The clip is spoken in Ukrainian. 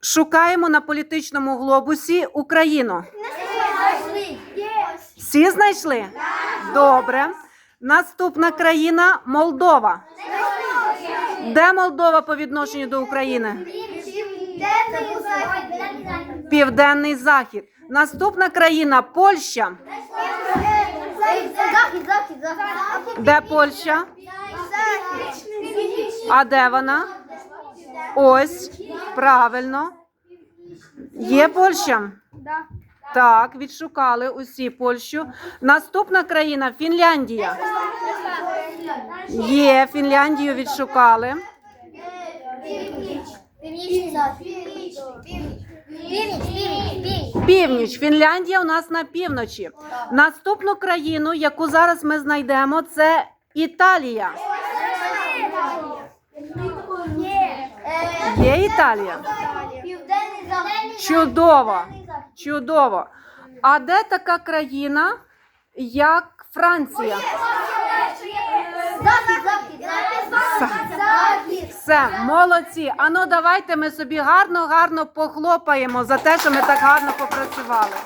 Шукаємо на політичному глобусі Україну. Всі знайшли? Добре. Наступна країна Молдова. Де Молдова по відношенню до України? Південний захід. Наступна країна Польща. Де Польща? А де вона? Ось. Правильно. Є Польща? Так, відшукали усі Польщу. Наступна країна Фінляндія. Є, Фінляндію відшукали. Північ. Фінляндія у нас на півночі. Наступну країну, яку зараз ми знайдемо, це Італія. Італія? Південний. Чудово. Чудово. А де така країна, як Франція? Все, молодці. Ану, давайте ми собі гарно, гарно похлопаємо за те, що ми так гарно попрацювали.